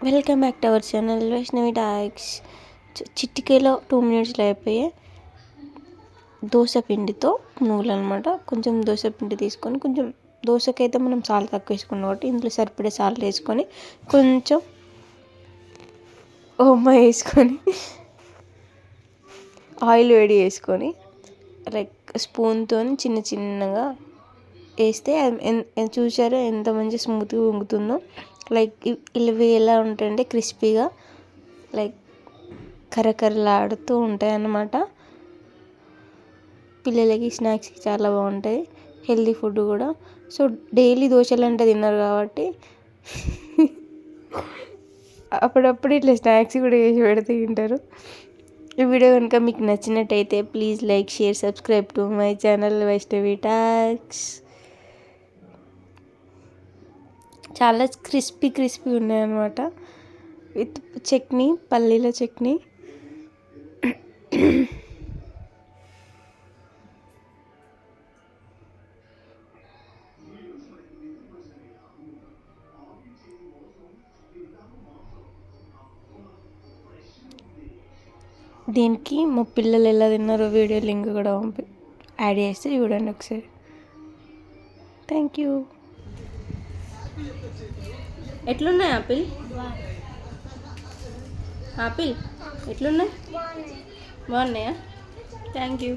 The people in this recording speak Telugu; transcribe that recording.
Welcome back to our channel Vaishnavi talks చిట్టికేలో two మినిట్స్లో అయిపోయే దోశ పిండితో నూలు అనమాట కొంచెం దోశ పిండి తీసుకొని కొంచెం దోశకైతే మనం సాల్ తక్కువ వేసుకున్నాం కాబట్టి ఇందులో సరిపడే సాల్ట్ వేసుకొని కొంచెం ఓమ వేసుకొని ఆయిల్ వేడి వేసుకొని లైక్ స్పూన్తో చిన్న చిన్నగా వేస్తే చూసారా ఎంత మంచి స్మూత్గా ఉంగుతుందో లైక్ ఇవి ఎలా ఉంటాయంటే క్రిస్పీగా లైక్ కరకరలాడుతూ ఉంటాయి అన్నమాట పిల్లలకి స్నాక్స్కి చాలా బాగుంటాయి. హెల్తీ ఫుడ్ కూడా. సో డైలీ దోశలు అంటే తిన్నారు కాబట్టి అప్పుడప్పుడు ఇట్లా స్నాక్స్ కూడా వేసి పెడితే తింటారు. ఈ వీడియో కనుక మీకు నచ్చినట్టయితే please like share subscribe to my channel Vaishnavi talks. చాలా క్రిస్పీ క్రిస్పీ ఉన్నాయి అన్నమాట విత్ చట్నీ పల్లీల చట్నీ. దీనికి మా పిల్లలు ఎలా తిన్నారో వీడియో లింక్ కూడా పంపి యాడ్ చేస్తే చూడండి ఒకసారి. Thank you. ఎట్లున్నాయి ఆపిల్? ఆపిల్? ఎట్లున్నాయి? బాగున్నాయా. Thank you